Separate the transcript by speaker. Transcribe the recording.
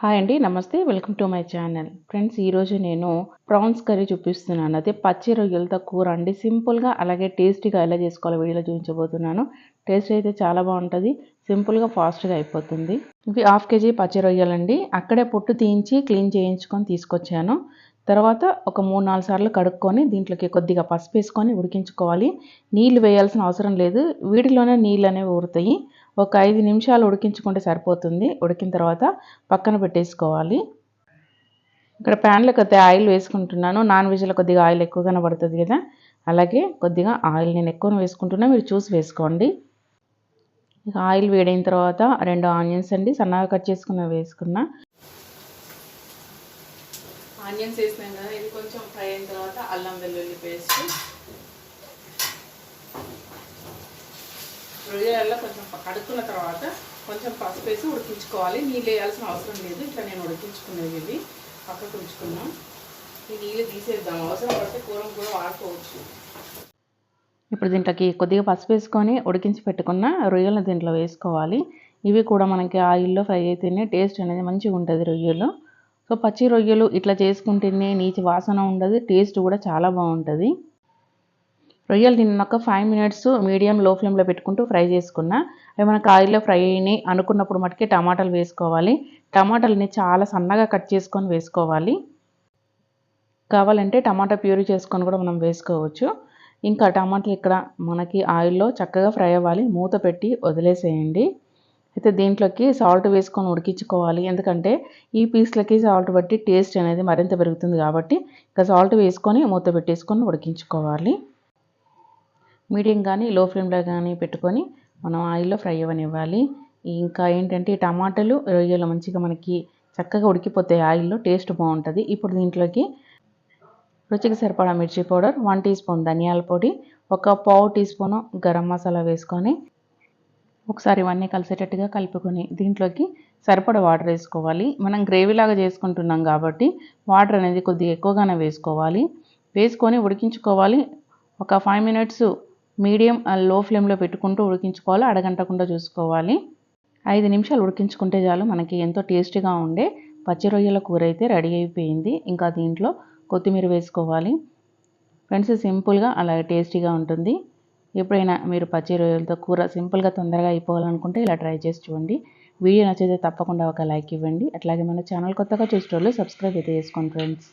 Speaker 1: Hi అండి నమస్తే. Welcome to my channel friends ఈరోజు నేను ప్రాన్స్ కర్రీ చూపిస్తున్నాను. అదే పచ్చి రొయ్యలతో కూర అండి. సింపుల్గా అలాగే టేస్టీగా ఎలా చేసుకోవాలో వీడియోలో చూపించబోతున్నాను. టేస్ట్ అయితే చాలా బాగుంటుంది. సింపుల్గా ఫాస్ట్గా అయిపోతుంది. ఇవి హాఫ్ కేజీ పచ్చి రొయ్యలండి. అక్కడే పొట్టు తీయించి క్లీన్ చేయించుకొని తీసుకొచ్చాను. తర్వాత ఒక మూడు నాలుగు సార్లు కడుక్కొని దీంట్లోకి కొద్దిగా పసుపు వేసుకొని ఉడికించుకోవాలి. నీళ్ళు వేయాల్సిన అవసరం లేదు. వీటిలోనే నీళ్ళు అనేవి ఊరుతాయి. ఒక ఐదు నిమిషాలు ఉడికించుకుంటే సరిపోతుంది. ఉడికిన తర్వాత పక్కన పెట్టేసుకోవాలి. ఇక్కడ ప్యాన్లో కొద్దిగా ఆయిల్ వేసుకుంటున్నాను. నాన్ వెజ్లో కొద్దిగా ఆయిల్ ఎక్కువగానే పడుతుంది కదా. అలాగే కొద్దిగా ఆయిల్ నేను ఎక్కువ వేసుకుంటున్నా. మీరు చూసి వేసుకోండి. ఇక ఆయిల్ వేడైన తర్వాత రెండు ఆనియన్స్ అండి. సన్నగా కట్ చేసుకున్న వేసుకున్నా. ఆనియన్స్ వేసినాం కదా. ఇది కొంచెం ఫ్రై అయిన తర్వాత అల్లం వెల్లుల్లి పేస్ట్. రొయ్యలలో కొంచెం కడుక్కున్న తర్వాత కొంచెం పసుపు వేసి ఉడికించుకోవాలి. నీళ్ళు వేయాల్సిన అవసరం లేదు. ఇట్లా నేను ఉడికించుకునేది ఇవి. పక్కకు ఉంచుకున్నాం. ఈ నీళ్ళు తీసేద్దాం. అవసరం పడితే కూరం కూడా వాడుకోవచ్చు. ఇప్పుడు దీంట్లోకి కొద్దిగా పసుపు వేసుకొని ఉడికించి పెట్టుకున్న రొయ్యలను దీంట్లో వేసుకోవాలి. ఇవి కూడా మనకి ఆయిల్లో ఫ్రై అయితేనే టేస్ట్ అనేది మంచిగా ఉంటుంది రొయ్యలు. సో పచ్చి రొయ్యలు ఇట్లా చేసుకుంటేనే నీచి వాసన ఉండదు టేస్ట్ కూడా చాలా బాగుంటుంది. రొయ్యలు నిన్న ఒక ఫైవ్ మినిట్స్ మీడియం లో ఫ్లేమ్లో పెట్టుకుంటూ ఫ్రై చేసుకున్నా. అవి మనకు ఆయిల్లో ఫ్రై అయినాయి అనుకున్నప్పుడు మటుకి టమాటాలు వేసుకోవాలి. టమాటాలని చాలా సన్నగా కట్ చేసుకొని వేసుకోవాలి. కావాలంటే టమాటా ప్యూరీ చేసుకొని కూడా మనం వేసుకోవచ్చు. ఇంకా టమాటాలు ఇక్కడ మనకి ఆయిల్లో చక్కగా ఫ్రై అవ్వాలి. మూత పెట్టి వదిలేసేయండి. అయితే దీంట్లోకి సాల్ట్ వేసుకొని ఉడికించుకోవాలి. ఎందుకంటే ఈ పీస్లకి సాల్ట్ బట్టి టేస్ట్ అనేది మరింత పెరుగుతుంది కాబట్టి ఇంకా సాల్ట్ వేసుకొని మూత పెట్టేసుకొని ఉడికించుకోవాలి. మీడియం కానీ లో ఫ్లేమ్లో కానీ పెట్టుకొని మనం ఆయిల్లో ఫ్రై అవ్వనివ్వాలి. ఇంకా ఏంటంటే ఈ టమాటాలు రొయ్యలు మంచిగా మనకి చక్కగా ఉడికిపోతాయి ఆయిల్లో టేస్ట్ బాగుంటుంది. ఇప్పుడు దీంట్లోకి రుచికి సరిపడా మిర్చి పౌడర్ వన్ టీ స్పూన్ ధనియాల పొడి ఒక పావు టీ స్పూను గరం మసాలా వేసుకొని ఒకసారి ఇవన్నీ కలిసేటట్టుగా కలుపుకొని దీంట్లోకి సరిపడ వాటర్ వేసుకోవాలి. మనం గ్రేవీలాగా చేసుకుంటున్నాం కాబట్టి వాటర్ అనేది కొద్దిగా ఎక్కువగానే వేసుకోవాలి. వేసుకొని ఉడికించుకోవాలి. ఒక ఫైవ్ మినిట్స్ మీడియం లో ఫ్లేమ్లో పెట్టుకుంటూ ఉడికించుకోవాలి. అడగంటకుండా చూసుకోవాలి. ఐదు నిమిషాలు ఉడికించుకుంటే చాలు మనకి ఎంతో టేస్టీగా ఉండే పచ్చి రొయ్యల కూర అయితే రెడీ అయిపోయింది. ఇంకా దీంట్లో కొత్తిమీర వేసుకోవాలి. ఫ్రెండ్స్ సింపుల్గా అలాగే టేస్టీగా ఉంటుంది. ఎప్పుడైనా మీరు పచ్చి రొయ్యలతో కూర సింపుల్గా తొందరగా అయిపోవాలనుకుంటే ఇలా ట్రై చేసి చూడండి. వీడియో నచ్చితే తప్పకుండా ఒక లైక్ ఇవ్వండి. అట్లాగే మన ఛానల్ కొత్తగా చూసేటోళ్ళు సబ్స్క్రైబ్ అయితే చేసుకోండి ఫ్రెండ్స్.